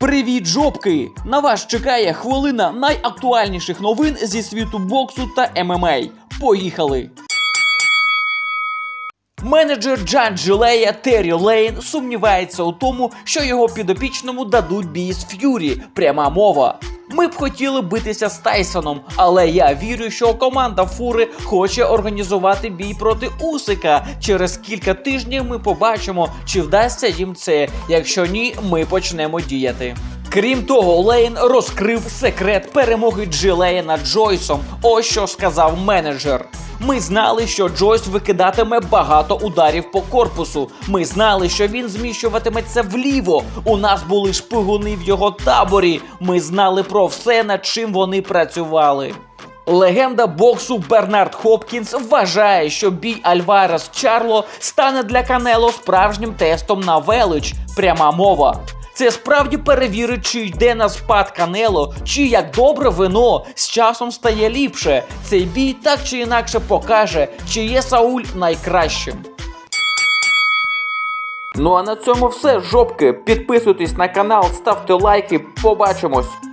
Привіт, жопки! На вас чекає хвилина найактуальніших новин зі світу боксу та ММА. Поїхали! Менеджер Джан Джилея Террі Лейн сумнівається у тому, що його підопічному дадуть бій з Ф'юрі. Пряма мова. Ми б хотіли битися з Тайсоном, але я вірю, що команда Фури хоче організувати бій проти Усика. Через кілька тижнів ми побачимо, чи вдасться їм це. Якщо ні, ми почнемо діяти. Крім того, Лейн розкрив секрет перемоги Джилея над Джойсом. Ось що сказав менеджер. Ми знали, що Джойс викидатиме багато ударів по корпусу. Ми знали, що він зміщуватиметься вліво. У нас були шпигуни в його таборі. Ми знали про все, над чим вони працювали. Легенда боксу Бернард Хопкінс вважає, що бій Альварес Чарло стане для Канело справжнім тестом на велич. Пряма мова. Це справді перевірить, чи йде на спад Канело, чи як добре вино з часом стає ліпше. Цей бій так чи інакше покаже, чи є Сауль найкращим. Ну а на цьому все, жопки. Підписуйтесь на канал, ставте лайки. Побачимось.